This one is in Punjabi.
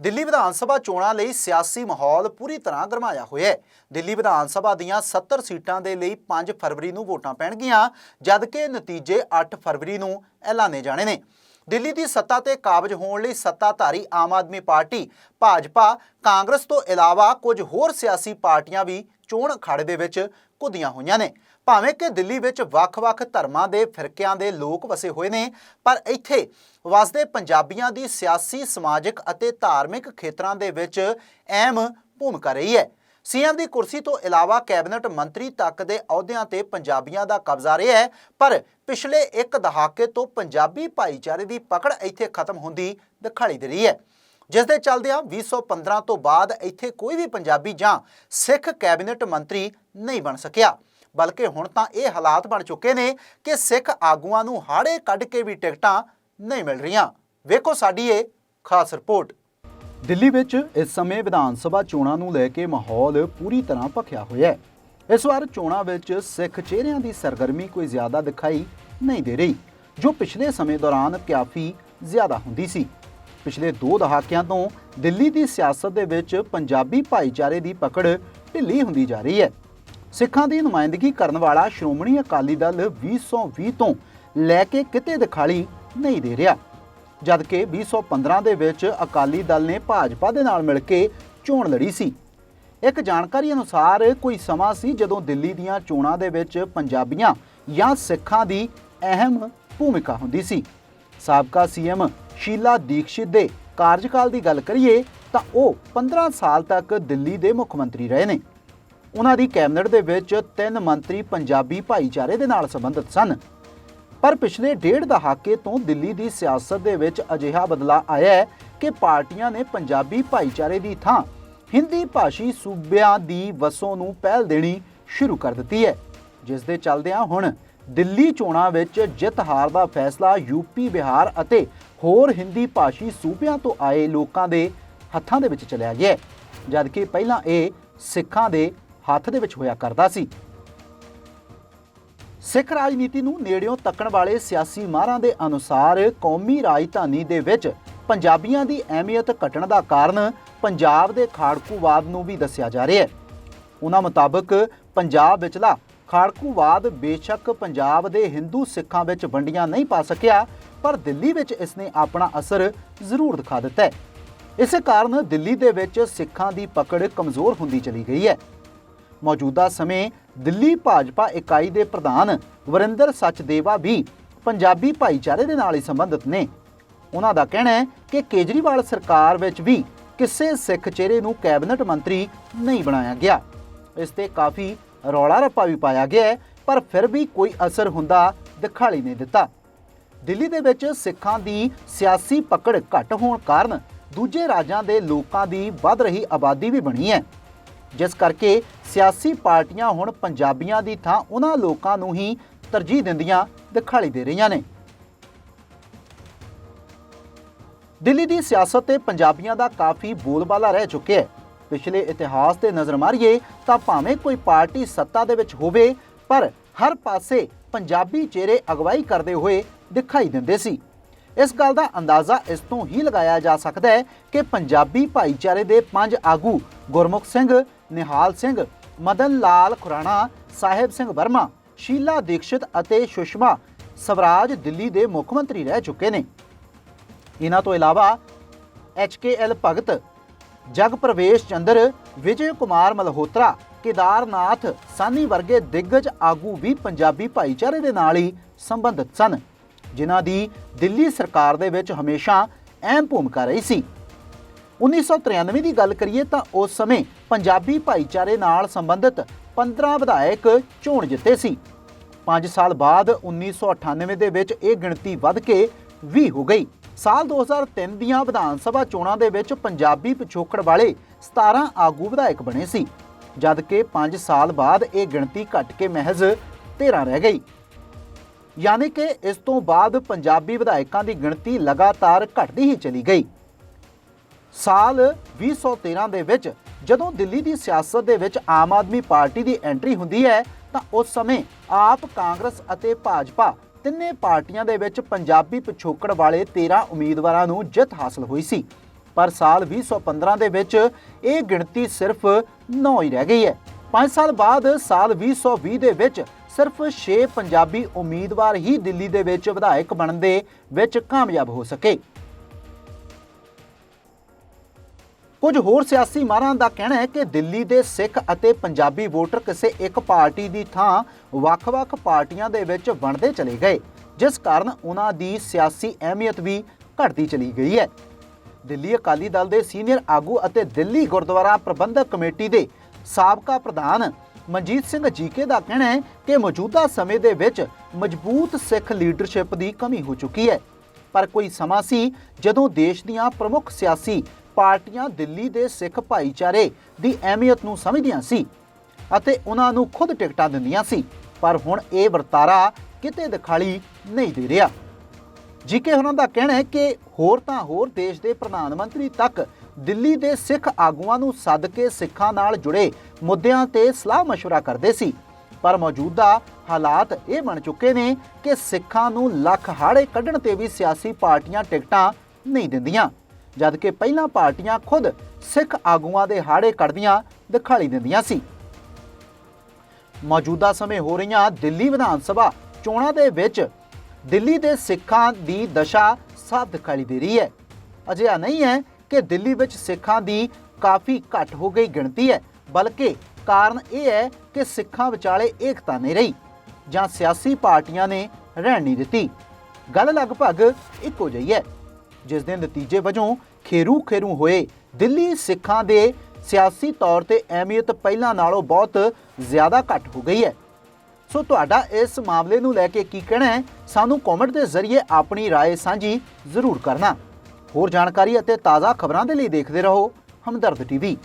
ਦਿੱਲੀ ਵਿਧਾਨ ਸਭਾ ਚੋਣਾਂ ਲਈ ਸਿਆਸੀ ਮਾਹੌਲ ਪੂਰੀ ਤਰ੍ਹਾਂ ਗਰਮਾਇਆ ਹੋਇਆ ਹੈ। ਦਿੱਲੀ ਵਿਧਾਨ ਸਭਾ ਦੀਆਂ 70 ਸੀਟਾਂ ਦੇ ਲਈ 5 ਫਰਵਰੀ ਨੂੰ ਵੋਟਾਂ ਪੈਣਗੀਆਂ, ਜਦਕਿ ਨਤੀਜੇ 8 ਫਰਵਰੀ ਨੂੰ ਐਲਾਨੇ ਜਾਣੇ ਨੇ। ਦਿੱਲੀ ਦੀ ਸੱਤਾ ਤੇ ਕਾਬਜ ਹੋਣ ਲਈ ਸੱਤਾਧਾਰੀ ਆਮ ਆਦਮੀ ਪਾਰਟੀ, ਭਾਜਪਾ, ਕਾਂਗਰਸ ਤੋਂ ਇਲਾਵਾ ਕੁਝ ਹੋਰ ਸਿਆਸੀ ਪਾਰਟੀਆਂ ਵੀ ਚੋਣ ਅਖਾੜੇ ਦੇ ਵਿੱਚ ਕੁੱਦੀਆਂ ਹੋਈਆਂ ਨੇ। ਭਾਵੇਂ ਕਿ ਦਿੱਲੀ ਵਿੱਚ ਵੱਖ-ਵੱਖ ਧਰਮਾਂ ਦੇ ਫਿਰਕਿਆਂ ਦੇ ਲੋਕ ਵਸੇ ਹੋਏ ਨੇ, ਪਰ ਇੱਥੇ ਵਸਦੇ ਪੰਜਾਬੀਆਂ ਦੀ ਸਿਆਸੀ, ਸਮਾਜਿਕ ਅਤੇ ਧਾਰਮਿਕ ਖੇਤਰਾਂ ਦੇ ਵਿੱਚ ਅਹਿਮ ਭੂਮਿਕਾ ਰਹੀ ਹੈ। ਸੀਐਮ ਦੀ ਕੁਰਸੀ ਤੋਂ ਇਲਾਵਾ ਕੈਬਨਿਟ ਮੰਤਰੀ ਤੱਕ ਦੇ ਅਹੁਦਿਆਂ ਤੇ ਪੰਜਾਬੀਆਂ ਦਾ ਕਬਜ਼ਾ ਰਿਹਾ ਹੈ, ਪਰ ਪਿਛਲੇ ਇੱਕ ਦਹਾਕੇ ਤੋਂ ਪੰਜਾਬੀ ਭਾਈਚਾਰੇ ਦੀ ਪਕੜ ਇੱਥੇ ਖਤਮ ਹੁੰਦੀ ਦਿਖਾਈ ਦੇ ਰਹੀ ਹੈ। ਜਿਸ ਦੇ ਚੱਲਦਿਆਂ 2015 ਤੋਂ ਬਾਅਦ ਇੱਥੇ ਕੋਈ ਵੀ ਪੰਜਾਬੀ ਜਾਂ ਸਿੱਖ ਕੈਬਨਿਟ ਮੰਤਰੀ ਨਹੀਂ ਬਣ ਸਕਿਆ। ਬਲਕਿ ਹੁਣ ਤਾਂ ਇਹ ਹਾਲਾਤ ਬਣ ਚੁੱਕੇ ਨੇ ਕਿ ਸਿੱਖ ਆਗੂਆਂ ਨੂੰ ਹਾੜੇ ਕੱਢ ਕੇ ਵੀ ਟਿਕਟਾਂ ਨਹੀਂ ਮਿਲ ਰਹੀਆਂ। ਵੇਖੋ ਸਾਡੀ ਇਹ ਖਾਸ ਰਿਪੋਰਟ। ਦਿੱਲੀ ਵਿੱਚ ਇਸ ਸਮੇਂ ਵਿਧਾਨ ਸਭਾ ਚੋਣਾਂ ਨੂੰ ਲੈ ਕੇ ਮਾਹੌਲ ਪੂਰੀ ਤਰ੍ਹਾਂ ਭਖਿਆ ਹੋਇਆ ਹੈ। ਇਸ ਵਾਰ ਚੋਣਾਂ ਵਿੱਚ ਸਿੱਖ ਚਿਹਰਿਆਂ ਦੀ ਸਰਗਰਮੀ ਕੋਈ ਜ਼ਿਆਦਾ ਦਿਖਾਈ ਨਹੀਂ ਦੇ ਰਹੀ, ਜੋ ਪਿਛਲੇ ਸਮੇਂ ਦੌਰਾਨ ਕਾਫੀ ਜ਼ਿਆਦਾ ਹੁੰਦੀ ਸੀ। ਪਿਛਲੇ 2 ਦਹਾਕਿਆਂ ਤੋਂ ਦਿੱਲੀ ਦੀ ਸਿਆਸਤ ਦੇ ਵਿੱਚ ਪੰਜਾਬੀ ਭਾਈਚਾਰੇ ਦੀ ਪਕੜ ਢਿੱਲੀ ਹੁੰਦੀ ਜਾ ਰਹੀ ਹੈ। ਸਿੱਖਾਂ ਦੀ ਨੁਮਾਇੰਦਗੀ ਕਰਨ ਵਾਲਾ ਸ਼੍ਰੋਮਣੀ ਅਕਾਲੀ ਦਲ 2020 ਤੋਂ ਲੈ ਕੇ ਕਿਤੇ ਦਿਖਾਲੀ ਨਹੀਂ ਦੇ ਰਿਹਾ। ਜਦਕਿ 2015 ਦੇ ਵਿੱਚ ਅਕਾਲੀ ਦਲ ਨੇ ਭਾਜਪਾ ਦੇ ਨਾਲ ਮਿਲ ਕੇ ਚੋਣ ਲੜੀ ਸੀ। ਇੱਕ ਜਾਣਕਾਰੀ ਅਨੁਸਾਰ ਕੋਈ ਸਮਾਂ ਸੀ ਜਦੋਂ ਦਿੱਲੀ ਦੀਆਂ ਚੋਣਾਂ ਦੇ ਵਿੱਚ ਪੰਜਾਬੀਆਂ ਜਾਂ ਸਿੱਖਾਂ ਦੀ ਅਹਿਮ ਭੂਮਿਕਾ ਹੁੰਦੀ ਸੀ। ਸਾਬਕਾ ਸੀਐਮ ਸ਼ੀਲਾ ਦੀਕਸ਼ਿਤ ਦੇ ਕਾਰਜਕਾਲ ਦੀ ਗੱਲ ਕਰੀਏ ਤਾਂ ਉਹ 15 ਸਾਲ ਤੱਕ ਦਿੱਲੀ ਦੇ ਮੁੱਖ ਮੰਤਰੀ ਰਹੇ ਨੇ। ਉਹਨਾਂ ਦੀ ਕੈਬਨਿਟ ਦੇ ਵਿੱਚ ਤਿੰਨ ਮੰਤਰੀ ਪੰਜਾਬੀ ਭਾਈਚਾਰੇ ਦੇ ਨਾਲ ਸੰਬੰਧਿਤ ਸਨ। ਪਰ ਪਿਛਲੇ ਡੇਢ ਦਹਾਕੇ ਤੋਂ ਦਿੱਲੀ ਦੀ ਸਿਆਸਤ ਦੇ ਵਿੱਚ ਅਜਿਹਾ ਬਦਲਾਅ ਆਇਆ ਹੈ ਕਿ ਪਾਰਟੀਆਂ ਨੇ ਪੰਜਾਬੀ ਭਾਈਚਾਰੇ ਦੀ ਥਾਂ ਹਿੰਦੀ ਭਾਸ਼ੀ ਸੂਬਿਆਂ ਦੀ ਵਸੋਂ ਨੂੰ ਪਹਿਲ ਦੇਣੀ ਸ਼ੁਰੂ ਕਰ ਦਿੱਤੀ ਹੈ। ਜਿਸ ਦੇ ਚੱਲਦਿਆਂ ਹੁਣ ਦਿੱਲੀ ਚੋਣਾਂ ਵਿੱਚ ਜਿੱਤ ਹਾਰ ਦਾ ਫੈਸਲਾ ਯੂਪੀ ਬਿਹਾਰ ਅਤੇ ਹੋਰ ਹਿੰਦੀ ਭਾਸ਼ੀ ਸੂਬਿਆਂ ਤੋਂ ਆਏ ਲੋਕਾਂ ਦੇ ਹੱਥਾਂ ਦੇ ਵਿੱਚ ਚਲਿਆ ਗਿਆ ਜਦਕਿ ਪਹਿਲਾਂ ਇਹ ਸਿੱਖਾਂ ਦੇ ਹੱਥ ਦੇ ਵਿੱਚ ਹੋਇਆ ਕਰਦਾ ਸੀ। ਸਿੱਖ ਰਾਜਨੀਤੀ ਨੂੰ ਨੇੜਿਓਂ ਤੱਕਣ ਵਾਲੇ ਸਿਆਸੀ ਮਾਹਰਾਂ ਦੇ ਅਨੁਸਾਰ ਕੌਮੀ ਰਾਜਧਾਨੀ ਦੇ ਵਿੱਚ ਪੰਜਾਬੀਆਂ ਦੀ ਅਹਿਮੀਅਤ ਘਟਣ ਦਾ ਕਾਰਨ ਪੰਜਾਬ ਦੇ ਖਾੜਕੂਵਾਦ ਨੂੰ ਵੀ ਦੱਸਿਆ ਜਾ ਰਿਹਾ ਹੈ। ਉਹਨਾਂ ਮੁਤਾਬਕ ਪੰਜਾਬ ਵਿਚਲਾ ਖਾੜਕੂਵਾਦ ਬੇਸ਼ੱਕ ਪੰਜਾਬ ਦੇ ਹਿੰਦੂ ਸਿੱਖਾਂ ਵਿੱਚ ਵੰਡੀਆਂ ਨਹੀਂ ਪਾ ਸਕਿਆ, ਪਰ ਦਿੱਲੀ ਵਿੱਚ ਇਸ ਨੇ ਆਪਣਾ ਅਸਰ ਜ਼ਰੂਰ ਦਿਖਾ ਦਿੱਤਾ ਹੈ। ਇਸੇ ਕਾਰਨ ਦਿੱਲੀ ਦੇ ਵਿੱਚ ਸਿੱਖਾਂ ਦੀ ਪਕੜ ਕਮਜ਼ੋਰ ਹੁੰਦੀ ਚਲੀ ਗਈ ਹੈ। ਮੌਜੂਦਾ ਸਮੇਂ ਦਿੱਲੀ ਭਾਜਪਾ ਇਕਾਈ ਦੇ ਪ੍ਰਧਾਨ ਵਰਿੰਦਰ ਸੱਚਦੇਵਾ ਵੀ ਪੰਜਾਬੀ ਭਾਈਚਾਰੇ ਦੇ ਨਾਲ ਹੀ ਸੰਬੰਧਿਤ ਨੇ। ਉਹਨਾਂ ਦਾ ਕਹਿਣਾ ਹੈ ਕਿ ਕੇਜਰੀਵਾਲ ਸਰਕਾਰ ਵਿੱਚ ਵੀ ਕਿਸੇ ਸਿੱਖ ਚਿਹਰੇ ਨੂੰ ਕੈਬਨਿਟ ਮੰਤਰੀ ਨਹੀਂ ਬਣਾਇਆ ਗਿਆ। ਇਸ ਤੇ ਕਾਫੀ ਰੌਲਾ ਰੱਪਾ ਵੀ ਪਾਇਆ ਗਿਆ ਪਰ ਫਿਰ ਵੀ ਕੋਈ ਅਸਰ ਹੁੰਦਾ ਦਿਖਾਈ ਨਹੀਂ ਦਿੱਤਾ। ਦਿੱਲੀ ਦੇ ਵਿੱਚ ਸਿੱਖਾਂ ਦੀ ਸਿਆਸੀ ਪਕੜ ਘੱਟ ਹੋਣ ਕਾਰਨ ਦੂਜੇ ਰਾਜਾਂ ਦੇ ਲੋਕਾਂ ਦੀ ਵੱਧ ਰਹੀ ਆਬਾਦੀ ਵੀ ਬਣੀ ਹੈ। ਜਿਸ ਕਰਕੇ ਸਿਆਸੀ ਪਾਰਟੀਆਂ ਹੁਣ ਪੰਜਾਬੀਆਂ ਦੀ ਥਾਂ ਉਹਨਾਂ ਲੋਕਾਂ ਨੂੰ ਹੀ ਤਰਜੀਹ ਦਿੰਦੀਆਂ ਦਿਖਾਈ ਦੇ ਰਹੀਆਂ ਨੇ। ਦਿੱਲੀ ਦੀ ਸਿਆਸਤ ਤੇ ਪੰਜਾਬੀਆਂ ਦਾ ਕਾਫੀ ਬੋਲਬਾਲਾ ਰਹਿ ਚੁੱਕਿਆ ਹੈ। ਪਿਛਲੇ ਇਤਿਹਾਸ ਤੇ ਨਜ਼ਰ ਮਾਰੀਏ ਤਾਂ ਭਾਵੇਂ ਕੋਈ ਪਾਰਟੀ ਸੱਤਾ ਦੇ ਵਿੱਚ ਹੋਵੇ, ਪਰ ਹਰ ਪਾਸੇ ਪੰਜਾਬੀ ਚਿਹਰੇ ਅਗਵਾਈ ਕਰਦੇ ਹੋਏ ਦਿਖਾਈ ਦਿੰਦੇ ਸੀ। ਇਸ ਗੱਲ ਦਾ ਅੰਦਾਜ਼ਾ ਇਸ ਤੋਂ ਹੀ ਲਗਾਇਆ ਜਾ ਸਕਦਾ ਹੈ ਕਿ ਪੰਜਾਬੀ ਭਾਈਚਾਰੇ ਦੇ ਪੰਜ ਆਗੂ ਗੁਰਮੁਖ ਸਿੰਘ, ਨਿਹਾਲ ਸਿੰਘ, ਮਦਨ ਲਾਲ ਖੁਰਾਣਾ, ਸਾਹਿਬ ਸਿੰਘ ਵਰਮਾ, ਸ਼ੀਲਾ ਦੀਕਸ਼ਿਤ ਅਤੇ ਸੁਸ਼ਮਾ ਸਵਰਾਜ ਦਿੱਲੀ ਦੇ ਮੁੱਖ ਮੰਤਰੀ ਰਹਿ ਚੁੱਕੇ ਨੇ। ਇਹਨਾਂ ਤੋਂ ਇਲਾਵਾ ਐਚਕੇਐਲ ਭਗਤ, ਜਗ ਪ੍ਰਵੇਸ਼ ਚੰਦਰ, ਵਿਜੇ ਕੁਮਾਰ ਮਲਹੋਤਰਾ, ਕੇਦਾਰਨਾਥ ਸਾਨੀ ਵਰਗੇ ਦਿੱਗਜ ਆਗੂ ਵੀ ਪੰਜਾਬੀ ਭਾਈਚਾਰੇ ਦੇ ਨਾਲ ਹੀ ਸੰਬੰਧਿਤ ਸਨ। ਜਿਨ੍ਹਾਂ ਦੀ ਦਿੱਲੀ ਸਰਕਾਰ ਦੇ ਵਿੱਚ ਹਮੇਸ਼ਾ ਅਹਿਮ ਭੂਮਿਕਾ ਰਹੀ ਸੀ। 1993 ਦੀ ਗੱਲ ਕਰੀਏ ਤਾਂ ਉਸ ਸਮੇਂ ਪੰਜਾਬੀ ਭਾਈਚਾਰੇ ਨਾਲ ਸੰਬੰਧਿਤ 15 ਵਿਧਾਇਕ ਚੋਣ ਜਿੱਤੇ ਸੀ। 5 ਸਾਲ ਬਾਅਦ 1998 ਦੇ ਵਿੱਚ ਇਹ ਗਿਣਤੀ ਵੱਧ ਕੇ 20 ਹੋ ਗਈ। ਸਾਲ 2003 ਦੀਆਂ ਵਿਧਾਨ ਸਭਾ ਚੋਣਾਂ ਦੇ ਵਿੱਚ ਪੰਜਾਬੀ ਪਿਛੋਕੜ ਵਾਲੇ 17 ਆਗੂ ਵਿਧਾਇਕ ਬਣੇ ਸੀ, ਜਦਕਿ 5 ਸਾਲ ਬਾਅਦ ਇਹ ਗਿਣਤੀ ਘਟ ਕੇ ਮਹਿਜ਼ 13 ਰਹਿ ਗਈ। ਯਾਨੀ ਕਿ ਇਸ ਤੋਂ ਬਾਅਦ ਪੰਜਾਬੀ ਵਿਧਾਇਕਾਂ ਦੀ ਗਿਣਤੀ ਲਗਾਤਾਰ ਘਟਦੀ ਹੀ ਚਲੀ ਗਈ। ਸਾਲ 2013 ਦੇ ਵਿੱਚ ਜਦੋਂ ਦਿੱਲੀ ਦੀ ਸਿਆਸਤ ਦੇ ਵਿੱਚ ਆਮ ਆਦਮੀ ਪਾਰਟੀ ਦੀ ਐਂਟਰੀ ਹੁੰਦੀ ਹੈ, ਤਾਂ ਉਸ ਸਮੇਂ ਆਪ ਕਾਂਗਰਸ ਅਤੇ ਭਾਜਪਾ ਤਿੰਨੇ ਪਾਰਟੀਆਂ ਦੇ ਵਿੱਚ ਪੰਜਾਬੀ ਪਿਛੋਕੜ ਵਾਲੇ 13 ਉਮੀਦਵਾਰਾਂ ਨੂੰ ਜਿੱਤ ਹਾਸਲ ਹੋਈ ਸੀ। ਪਰ ਸਾਲ 2015 ਦੇ ਵਿੱਚ ਇਹ ਗਿਣਤੀ ਸਿਰਫ 9 ਹੀ ਰਹਿ ਗਈ ਹੈ। 5 ਸਾਲ ਬਾਅਦ ਸਾਲ 2020 ਦੇ ਵਿੱਚ ਸਿਰਫ 6 ਪੰਜਾਬੀ ਉਮੀਦਵਾਰ ਹੀ ਦਿੱਲੀ ਦੇ ਵਿੱਚ ਵਿਧਾਇਕ ਬਣਨ ਦੇ ਵਿੱਚ ਕਾਮਯਾਬ ਹੋ ਸਕੇ। ਕੁਝ ਹੋਰ ਸਿਆਸੀ ਮਾਹਰਾਂ ਦਾ ਕਹਿਣਾ ਹੈ ਕਿ ਦਿੱਲੀ ਦੇ ਸਿੱਖ ਅਤੇ ਪੰਜਾਬੀ ਵੋਟਰ ਕਿਸੇ ਇੱਕ ਪਾਰਟੀ ਦੀ ਥਾਂ ਵੱਖ-ਵੱਖ ਪਾਰਟੀਆਂ ਦੇ ਵਿੱਚ ਵੰਡਦੇ ਚਲੇ ਗਏ, ਜਿਸ ਕਾਰਨ ਉਹਨਾਂ ਦੀ ਸਿਆਸੀ ਅਹਿਮੀਅਤ ਵੀ ਘਟਦੀ ਚਲੀ ਗਈ ਹੈ। ਦਿੱਲੀ ਅਕਾਲੀ ਦਲ ਦੇ ਸੀਨੀਅਰ ਆਗੂ ਅਤੇ ਦਿੱਲੀ ਗੁਰਦੁਆਰਾ ਪ੍ਰਬੰਧਕ ਕਮੇਟੀ ਦੇ ਸਾਬਕਾ ਪ੍ਰਧਾਨ ਮਨਜੀਤ ਸਿੰਘ ਜੀਕੇ ਦਾ ਕਹਿਣਾ ਹੈ ਕਿ ਮੌਜੂਦਾ ਸਮੇਂ ਦੇ ਵਿੱਚ ਮਜ਼ਬੂਤ ਸਿੱਖ ਲੀਡਰਸ਼ਿਪ ਦੀ ਕਮੀ ਹੋ ਚੁੱਕੀ ਹੈ। ਪਰ ਕੋਈ ਸਮਾਂ ਸੀ ਜਦੋਂ ਦੇਸ਼ ਦੀਆਂ ਪ੍ਰਮੁੱਖ ਸਿਆਸੀ ਪਾਰਟੀਆਂ ਦਿੱਲੀ ਦੇ ਸਿੱਖ ਭਾਈਚਾਰੇ ਦੀ ਅਹਿਮੀਅਤ ਨੂੰ ਸਮਝਦੀਆਂ ਸੀ ਅਤੇ ਉਹਨਾਂ ਨੂੰ ਖੁਦ ਟਿਕਟਾਂ ਦਿੰਦੀਆਂ ਸੀ, ਪਰ ਹੁਣ ਇਹ ਵਰਤਾਰਾ ਕਿਤੇ ਦਿਖਾਲੀ ਨਹੀਂ ਦੇ ਰਿਹਾ। ਜੀਕੇ ਉਹਨਾਂ ਦਾ ਕਹਿਣਾ ਹੈ ਕਿ ਹੋਰ ਤਾਂ ਹੋਰ ਦੇਸ਼ ਦੇ ਪ੍ਰਧਾਨ ਮੰਤਰੀ ਤੱਕ ਦਿੱਲੀ ਦੇ ਸਿੱਖ ਆਗੂਆਂ ਨੂੰ ਸੱਦ ਕੇ ਸਿੱਖਾਂ ਨਾਲ ਜੁੜੇ ਮੁੱਦਿਆਂ ਤੇ ਸਲਾਹ مشورہ ਕਰਦੇ ਸੀ ਪਰ ਮੌਜੂਦਾ ਹਾਲਾਤ ਇਹ ਬਣ ਚੁੱਕੇ ਨੇ ਕਿ ਸਿੱਖਾਂ ਨੂੰ ਲੱਖ ਹਾੜੇ ਕੱਢਣ ਤੇ ਵੀ ਸਿਆਸੀ ਪਾਰਟੀਆਂ ਟਿਕਟਾਂ ਨਹੀਂ ਦਿੰਦੀਆਂ ਜਦਕਿ ਪਹਿਲਾਂ ਪਾਰਟੀਆਂ ਖੁਦ ਸਿੱਖ ਆਗੂਆਂ ਦੇ ਹਾੜੇ ਕੱਢਦੀਆਂ ਦਿਖਾਈ ਦਿੰਦੀਆਂ ਸੀ ਮੌਜੂਦਾ ਸਮੇਂ ਹੋ ਰਹੀਆਂ ਦਿੱਲੀ ਵਿਧਾਨ ਸਭਾ ਚੋਣਾਂ ਦੇ ਵਿੱਚ ਦਿੱਲੀ ਦੇ ਸਿੱਖਾਂ ਦੀ ਦਸ਼ਾ ਸਾਫ਼ ਦਿਖਾਈ ਦੇ ਰਹੀ ਹੈ ਅਜਿਹਾ ਨਹੀਂ ਹੈ ਕਿ ਦਿੱਲੀ ਵਿੱਚ ਸਿੱਖਾਂ ਦੀ ਕਾਫੀ ਘੱਟ ਹੋ ਗਈ ਗਿਣਤੀ ਹੈ ਬਲਕਿ ਕਾਰਨ ਇਹ ਹੈ ਕਿ ਸਿੱਖਾਂ ਵਿਚਾਲੇ ਏਕਤਾ ਨਹੀਂ ਰਹੀ ਜਾਂ ਸਿਆਸੀ ਪਾਰਟੀਆਂ ਨੇ ਰਹਿਣ ਨਹੀਂ ਦਿੱਤੀ ਗੱਲ ਲਗਭਗ ਇੱਕੋ ਜਿਹੀ ਹੈ ਜਿਸ ਦੇ ਨਤੀਜੇ ਵਜੋਂ ਖੇਰੂ ਖੇਰੂ ਹੋਏ ਦਿੱਲੀ ਸਿੱਖਾਂ ਦੇ ਸਿਆਸੀ ਤੌਰ ਤੇ ਅਹਿਮੀਅਤ ਪਹਿਲਾਂ ਨਾਲੋਂ ਬਹੁਤ ਜ਼ਿਆਦਾ ਘੱਟ ਹੋ ਗਈ ਹੈ ਸੋ ਤੁਹਾਡਾ ਇਸ ਮਾਮਲੇ ਨੂੰ ਲੈ ਕੇ ਕੀ ਕਹਿਣਾ ਹੈ ਸਾਨੂੰ ਕਮੈਂਟ ਦੇ ਜ਼ਰੀਏ ਆਪਣੀ رائے ਸਾਂਝੀ ਜ਼ਰੂਰ ਕਰਨਾ ਹੋਰ ਜਾਣਕਾਰੀ ਅਤੇ ਤਾਜ਼ਾ ਖਬਰਾਂ ਦੇ ਲਈ ਦੇਖਦੇ ਰਹੋ ਹਮਦਰਦ ਟੀਵੀ।